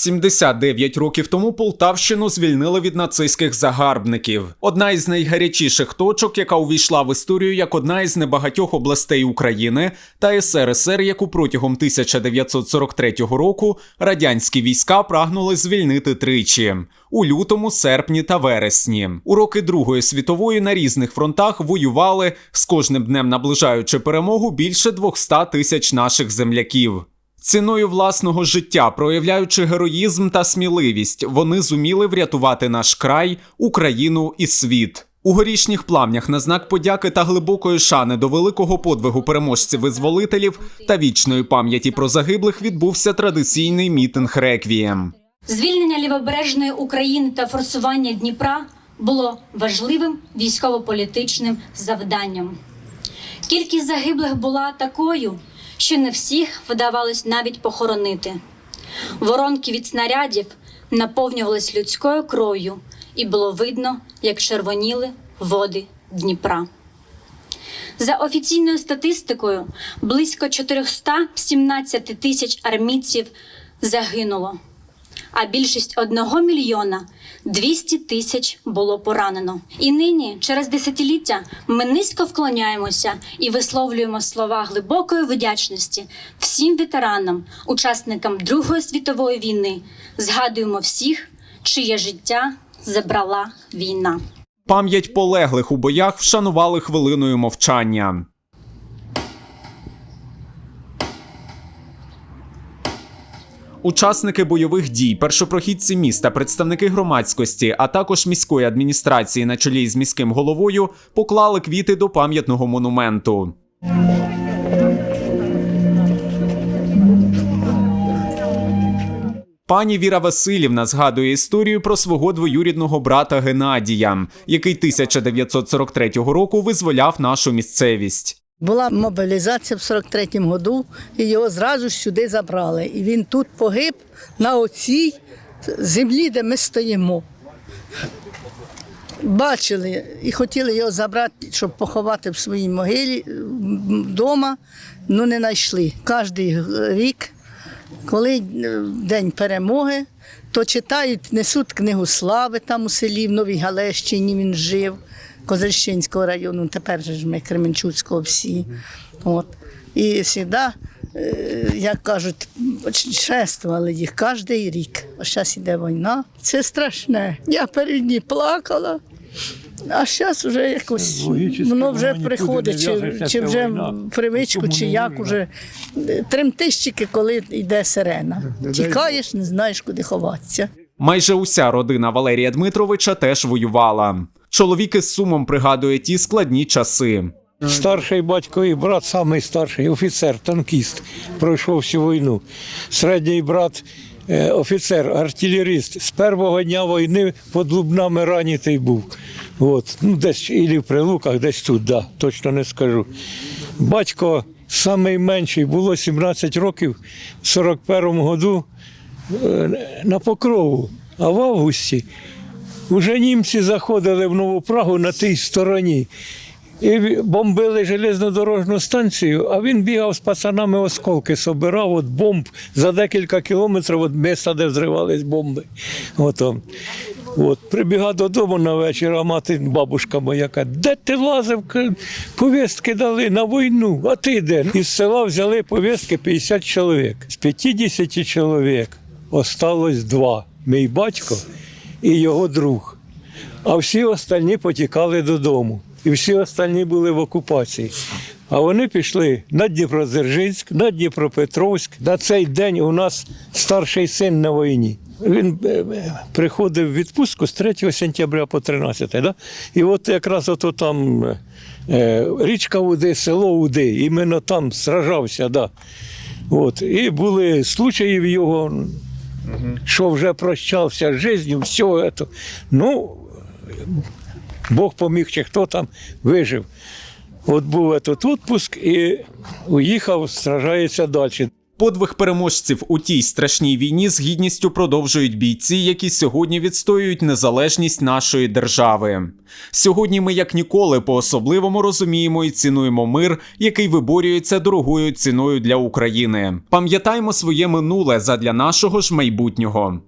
79 років тому Полтавщину звільнили від нацистських загарбників. Одна із найгарячіших точок, яка увійшла в історію як одна із небагатьох областей України та СРСР, яку протягом 1943 року радянські війська прагнули звільнити тричі у лютому, серпні та вересні. У роки Другої світової на різних фронтах воювали з кожним днем наближаючи перемогу більше 200 тисяч наших земляків. Ціною власного життя, проявляючи героїзм та сміливість, вони зуміли врятувати наш край, Україну і світ. У горішніх пламнях на знак подяки та глибокої шани до великого подвигу переможців-визволителів та вічної пам'яті про загиблих відбувся традиційний мітинг реквієм. Звільнення лівобережної України та форсування Дніпра було важливим військово-політичним завданням. Кількість загиблих була такою, що не всіх вдавалось навіть похоронити. Воронки від снарядів наповнювались людською кров'ю, і було видно, як червоніли води Дніпра. За офіційною статистикою, близько 417 тисяч армійців загинуло, а більшість одного мільйона 200 тисяч було поранено. І нині, через десятиліття, ми низько вклоняємося і висловлюємо слова глибокої вдячності всім ветеранам, учасникам Другої світової війни. Згадуємо всіх, чиє життя забрала війна. Пам'ять полеглих у боях вшанували хвилиною мовчання. Учасники бойових дій, першопрохідці міста, представники громадськості, а також міської адміністрації на чолі з міським головою поклали квіти до пам'ятного монументу. Пані Віра Васильівна згадує історію про свого двоюрідного брата Геннадія, який 1943 року визволяв нашу місцевість. Була мобілізація в 43-му году, і його зразу ж сюди забрали. І він тут погиб на оцій землі, де ми стоїмо. Бачили і хотіли його забрати, щоб поховати в своїй могилі вдома, ну не знайшли. Кожний рік, коли е, день перемоги, то читають, несуть книгу слави там у селі, в Новій Галещині він жив. Козельщинського району, тепер же ж ми Кременчуцького всі. От. І завжди, е, як кажуть, чествували їх кожен рік. А зараз іде війна. Це страшне. Я перед ній плакала. А зараз вже якось воно вже приходить, чи, чи вже в привичку, чи як уже тремтищики, коли йде сирена. Тікаєш, не знаєш, куди ховатися. Майже уся родина Валерія Дмитровича теж воювала. Чоловік із сумом пригадує ті складні часи. Старший батько і брат, самий старший, офіцер, танкіст, пройшов всю війну. Середній брат, е, офіцер, артилеріст. З першого дня війни під Лубнами ранітий був. От. Ну, десь і в Прилуках, десь тут, да, точно не скажу. Батько самий менший, було 17 років, в 41-му году на покрову, а в августі Уже німці заходили в Нову Прагу на тій стороні. І бомбили железнодорожну станцію, а він бігав з пацанами осколки, собирав от бомб за декілька кілометрів від міста, де взривались бомби. Отам. От, прибігав додому на вечір, а мати, бабушка моя каже, де ти лазив? Повістки дали на війну, а ти де? Із села взяли повістки 50 чоловік. З 50 чоловік осталось два. Мій батько і його друг. А всі остальні потікали додому. І всі остальні були в окупації. А вони пішли на Дніпродзержинськ, на Дніпропетровськ. На цей день у нас старший син на війні. Він е, е, приходив в відпустку з 3 сентября по 13. Да? І от якраз ото там е, річка Уди, село Уди, іменно там сражався. Да. От. І були случаї в його що вже прощався з життю, все це. Ну, Бог поміг, чи хто там вижив. От був этот відпуск і уїхав, сражається далі. Подвиг переможців у тій страшній війні з гідністю продовжують бійці, які сьогодні відстоюють незалежність нашої держави. Сьогодні ми, як ніколи, по-особливому розуміємо і цінуємо мир, який виборюється дорогою ціною для України. Пам'ятаємо своє минуле задля нашого ж майбутнього.